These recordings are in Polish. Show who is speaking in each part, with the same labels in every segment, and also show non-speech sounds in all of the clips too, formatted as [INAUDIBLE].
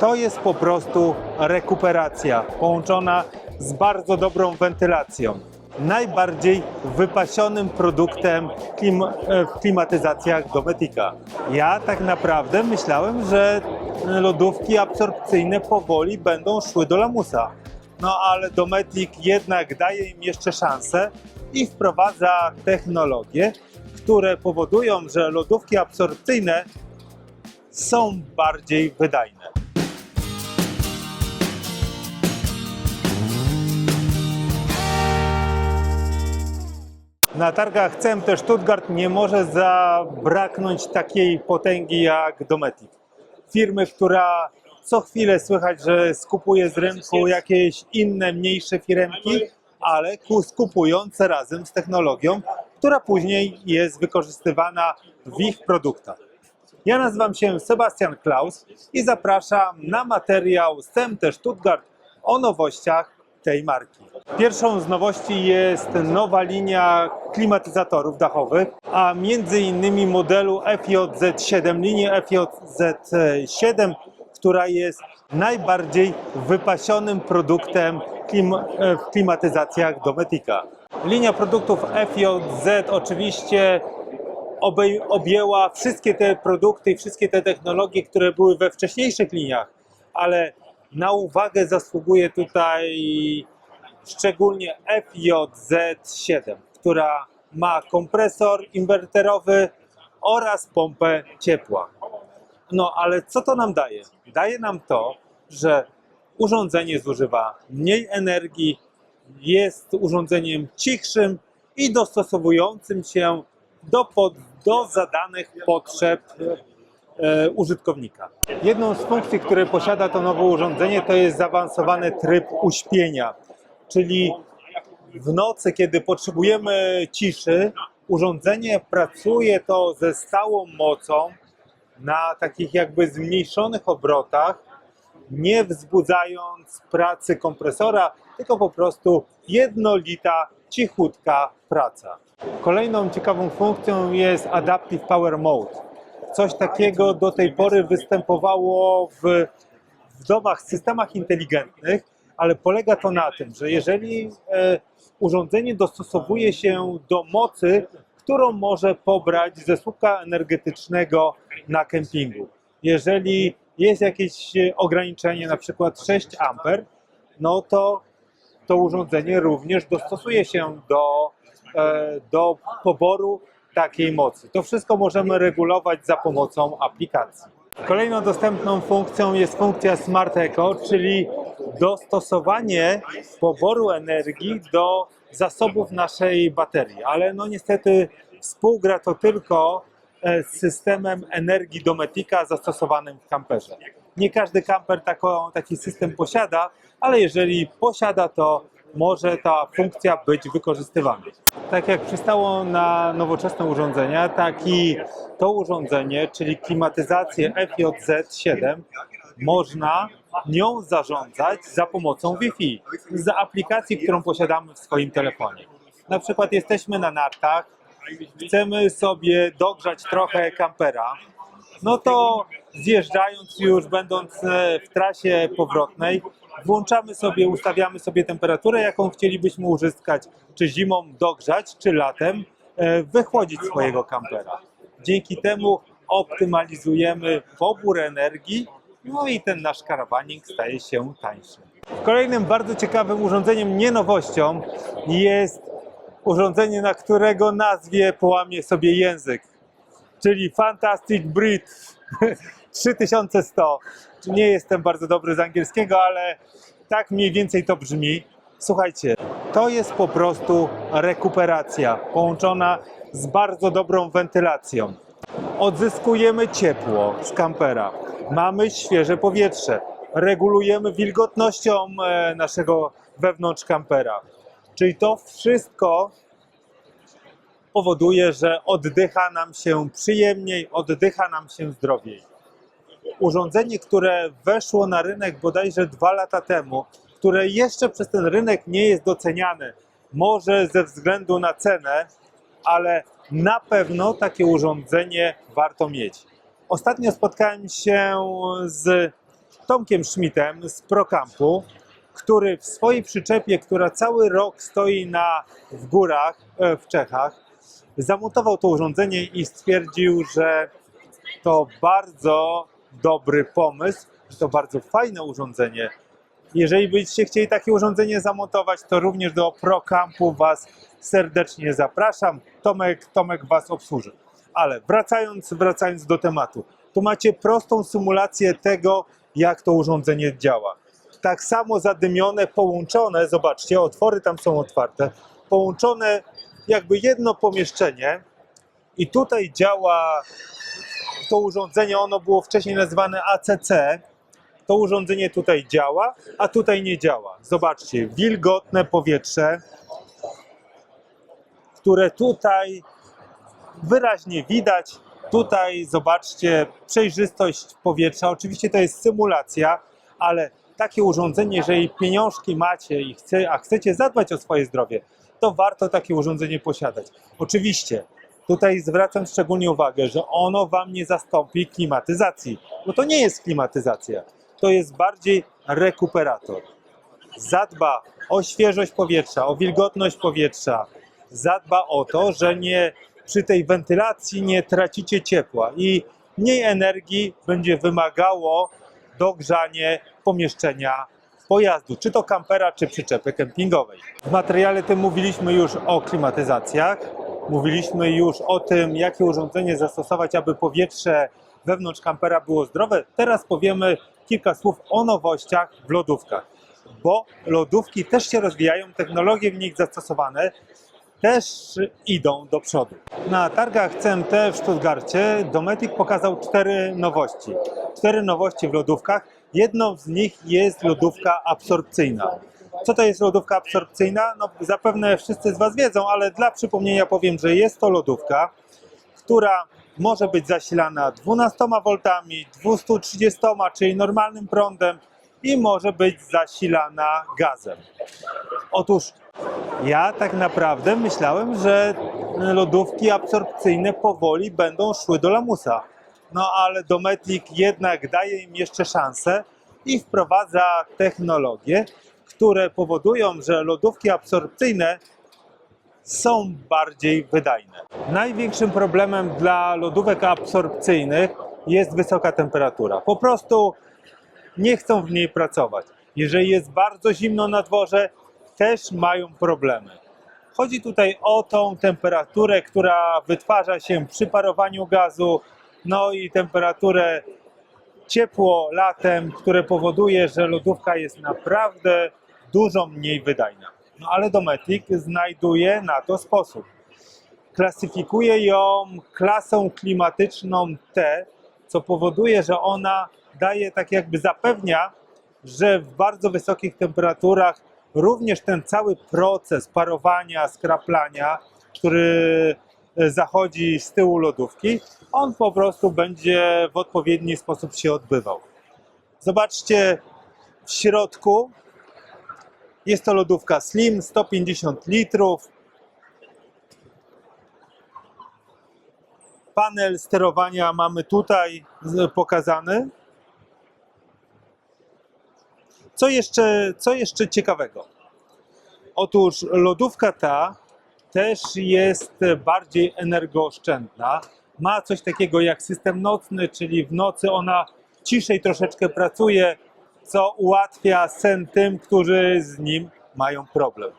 Speaker 1: To jest po prostu rekuperacja połączona z bardzo dobrą wentylacją. Najbardziej wypasionym produktem klim, e, w klimatyzacjach Dometica. Ja tak naprawdę myślałem, że lodówki absorpcyjne powoli będą szły do lamusa. No ale Dometic jednak daje im jeszcze szansę i wprowadza technologie, które powodują, że lodówki absorpcyjne są bardziej wydajne. Na targach CMT Stuttgart nie może zabraknąć takiej potęgi jak Dometic. Firmy, która co chwilę słychać, że skupuje z rynku jakieś inne, mniejsze firemki, ale ku- skupujące razem z technologią, która później jest wykorzystywana w ich produktach. Ja nazywam się Sebastian Klaus i zapraszam na materiał z CMT Stuttgart o nowościach tej marki. Pierwszą z nowości jest nowa linia klimatyzatorów dachowych, a między innymi modelu FJZ7, linii FJZ7, która jest najbardziej wypasionym produktem e, w klimatyzacjach Dometica. Linia produktów FJZ oczywiście objęła wszystkie te produkty i wszystkie te technologie, które były we wcześniejszych liniach, ale na uwagę zasługuje tutaj szczególnie FJZ7, która ma kompresor inwerterowy oraz pompę ciepła. No ale co to nam daje? Daje nam to, że urządzenie zużywa mniej energii, jest urządzeniem cichszym i dostosowującym się do, pod, do zadanych potrzeb e, użytkownika. Jedną z funkcji, które posiada to nowe urządzenie, to jest zaawansowany tryb uśpienia, czyli w nocy, kiedy potrzebujemy ciszy, urządzenie pracuje to ze stałą mocą na takich jakby zmniejszonych obrotach, nie wzbudzając pracy kompresora, tylko po prostu jednolita, cichutka praca. Kolejną ciekawą funkcją jest Adaptive Power Mode. Coś takiego do tej pory występowało w, w domach, systemach inteligentnych, ale polega to na tym, że jeżeli e, urządzenie dostosowuje się do mocy, którą może pobrać ze słupka energetycznego na kempingu. Jeżeli jest jakieś e, ograniczenie, na przykład 6 A, no to to urządzenie również dostosuje się do, e, do poboru takiej mocy. To wszystko możemy regulować za pomocą aplikacji. Kolejną dostępną funkcją jest funkcja Smart Eco, czyli dostosowanie poboru energii do zasobów naszej baterii. Ale no niestety współgra to tylko e, z systemem energii Dometica zastosowanym w kamperze. Nie każdy kamper taką, taki system posiada, ale jeżeli posiada, to może ta funkcja być wykorzystywana. Tak jak przystało na nowoczesne urządzenia, tak i to urządzenie, czyli klimatyzację FJZ7, można nią zarządzać za pomocą Wi-Fi, z aplikacji, którą posiadamy w swoim telefonie. Na przykład jesteśmy na nartach, chcemy sobie dogrzać trochę kampera, no to zjeżdżając już, będąc e, w trasie powrotnej, włączamy sobie, ustawiamy sobie temperaturę, jaką chcielibyśmy uzyskać, czy zimą dogrzać, czy latem e, wychłodzić swojego kampera. Dzięki temu optymalizujemy pobór energii, no i ten nasz karawanik staje się tańszy. Kolejnym bardzo ciekawym urządzeniem, nie nowością, jest urządzenie, na którego nazwie połamie sobie język czyli Fantastic Breed [LAUGHS] 3100. Nie jestem bardzo dobry z angielskiego, ale tak mniej więcej to brzmi. Słuchajcie, to jest po prostu rekuperacja połączona z bardzo dobrą wentylacją. Odzyskujemy ciepło z kampera, mamy świeże powietrze, regulujemy wilgotnością e, naszego wewnątrz kampera. Czyli to wszystko powoduje, że oddycha nam się przyjemniej, oddycha nam się zdrowiej. Urządzenie, które weszło na rynek bodajże dwa lata temu, które jeszcze przez ten rynek nie jest doceniane, może ze względu na cenę, ale na pewno takie urządzenie warto mieć. Ostatnio spotkałem się z Tomkiem Schmidtem z Procampu, który w swojej przyczepie, która cały rok stoi na, w górach e, w Czechach, zamontował to urządzenie i stwierdził, że to bardzo dobry pomysł, że to bardzo fajne urządzenie. Jeżeli byście chcieli takie urządzenie zamontować, to również do ProCampu Was serdecznie zapraszam. Tomek, Tomek Was obsłuży. Ale wracając, wracając do tematu, tu macie prostą symulację tego, jak to urządzenie działa. Tak samo zadymione, połączone, zobaczcie, otwory tam są otwarte, połączone jakby jedno pomieszczenie i tutaj działa to urządzenie, ono było wcześniej nazywane ACC. To urządzenie tutaj działa, a tutaj nie działa. Zobaczcie, wilgotne powietrze, które tutaj wyraźnie widać. Tutaj zobaczcie przejrzystość powietrza. Oczywiście to jest symulacja, ale takie urządzenie, jeżeli pieniążki macie i chce, a chcecie zadbać o swoje zdrowie, to warto takie urządzenie posiadać. Oczywiście tutaj zwracam szczególnie uwagę, że ono Wam nie zastąpi klimatyzacji, bo to nie jest klimatyzacja, to jest bardziej rekuperator. Zadba o świeżość powietrza, o wilgotność powietrza, zadba o to, że nie przy tej wentylacji nie tracicie ciepła i mniej energii będzie wymagało dogrzanie pomieszczenia pojazdu, czy to kampera, czy przyczepy kempingowej. W materiale tym mówiliśmy już o klimatyzacjach, mówiliśmy już o tym, jakie urządzenie zastosować, aby powietrze wewnątrz kampera było zdrowe. Teraz powiemy kilka słów o nowościach w lodówkach, bo lodówki też się rozwijają, technologie w nich zastosowane też idą do przodu. Na targach CMT w Stuttgarcie Dometic pokazał cztery nowości. Cztery nowości w lodówkach. Jedną z nich jest lodówka absorpcyjna. Co to jest lodówka absorpcyjna? No, zapewne wszyscy z Was wiedzą, ale dla przypomnienia powiem, że jest to lodówka, która może być zasilana 12 V, 230, czyli normalnym prądem i może być zasilana gazem. Otóż ja tak naprawdę myślałem, że lodówki absorpcyjne powoli będą szły do lamusa. No ale Dometic jednak daje im jeszcze szansę i wprowadza technologie, które powodują, że lodówki absorpcyjne są bardziej wydajne. Największym problemem dla lodówek absorpcyjnych jest wysoka temperatura. Po prostu nie chcą w niej pracować. Jeżeli jest bardzo zimno na dworze, też mają problemy. Chodzi tutaj o tą temperaturę, która wytwarza się przy parowaniu gazu, no i temperaturę ciepło latem, które powoduje, że lodówka jest naprawdę dużo mniej wydajna. No ale Dometic znajduje na to sposób. Klasyfikuje ją klasą klimatyczną T, co powoduje, że ona daje tak jakby zapewnia, że w bardzo wysokich temperaturach również ten cały proces parowania, skraplania, który zachodzi z tyłu lodówki, on po prostu będzie w odpowiedni sposób się odbywał. Zobaczcie w środku jest to lodówka Slim 150 litrów. Panel sterowania mamy tutaj pokazany. Co jeszcze, co jeszcze ciekawego? Otóż lodówka ta też jest bardziej energooszczędna. Ma coś takiego jak system nocny, czyli w nocy ona ciszej troszeczkę pracuje, co ułatwia sen tym, którzy z nim mają problem.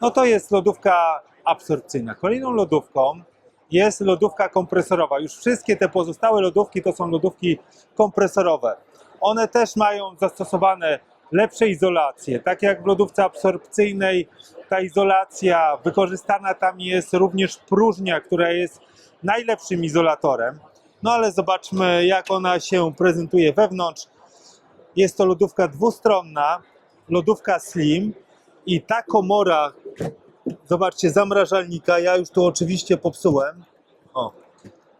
Speaker 1: No to jest lodówka absorpcyjna. Kolejną lodówką jest lodówka kompresorowa. Już wszystkie te pozostałe lodówki to są lodówki kompresorowe. One też mają zastosowane lepsze izolacje. Tak jak w lodówce absorpcyjnej ta izolacja wykorzystana tam jest również próżnia, która jest najlepszym izolatorem. No ale zobaczmy jak ona się prezentuje wewnątrz. Jest to lodówka dwustronna, lodówka slim i ta komora, zobaczcie, zamrażalnika, ja już tu oczywiście popsułem, o,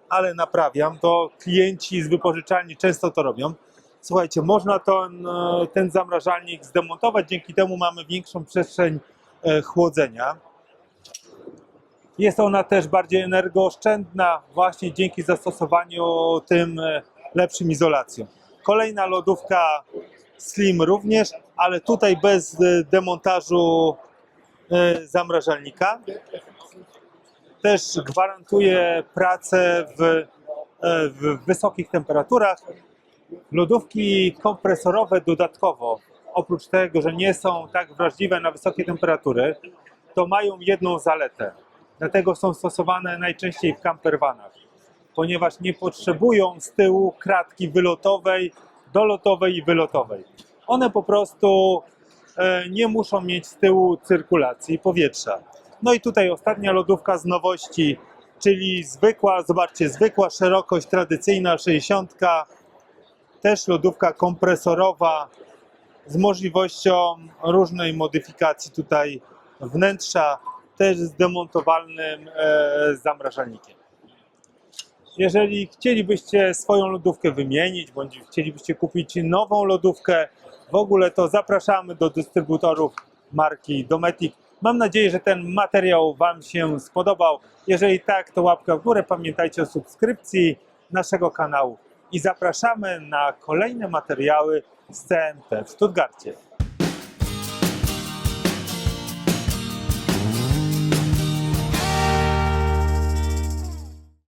Speaker 1: ale naprawiam, to klienci z wypożyczalni często to robią. Słuchajcie, można ten, ten zamrażalnik zdemontować, dzięki temu mamy większą przestrzeń e, chłodzenia. Jest ona też bardziej energooszczędna właśnie dzięki zastosowaniu tym e, lepszym izolacjom. Kolejna lodówka Slim również, ale tutaj bez e, demontażu zamrażalnika. Też gwarantuje pracę w, w wysokich temperaturach. Lodówki kompresorowe dodatkowo, oprócz tego, że nie są tak wrażliwe na wysokie temperatury, to mają jedną zaletę. Dlatego są stosowane najczęściej w campervanach, ponieważ nie potrzebują z tyłu kratki wylotowej, dolotowej i wylotowej. One po prostu e, nie muszą mieć z tyłu cyrkulacji powietrza. No i tutaj ostatnia lodówka z nowości, czyli zwykła, zobaczcie, zwykła szerokość tradycyjna 60, też lodówka kompresorowa z możliwością różnej modyfikacji tutaj wnętrza, też z demontowalnym e, zamrażalnikiem. Jeżeli chcielibyście swoją lodówkę wymienić, bądź chcielibyście kupić nową lodówkę, w ogóle to zapraszamy do dystrybutorów marki Dometic. Mam nadzieję, że ten materiał Wam się spodobał. Jeżeli tak, to łapka w górę. Pamiętajcie o subskrypcji naszego kanału i zapraszamy na kolejne materiały z CMT w Stuttgarcie.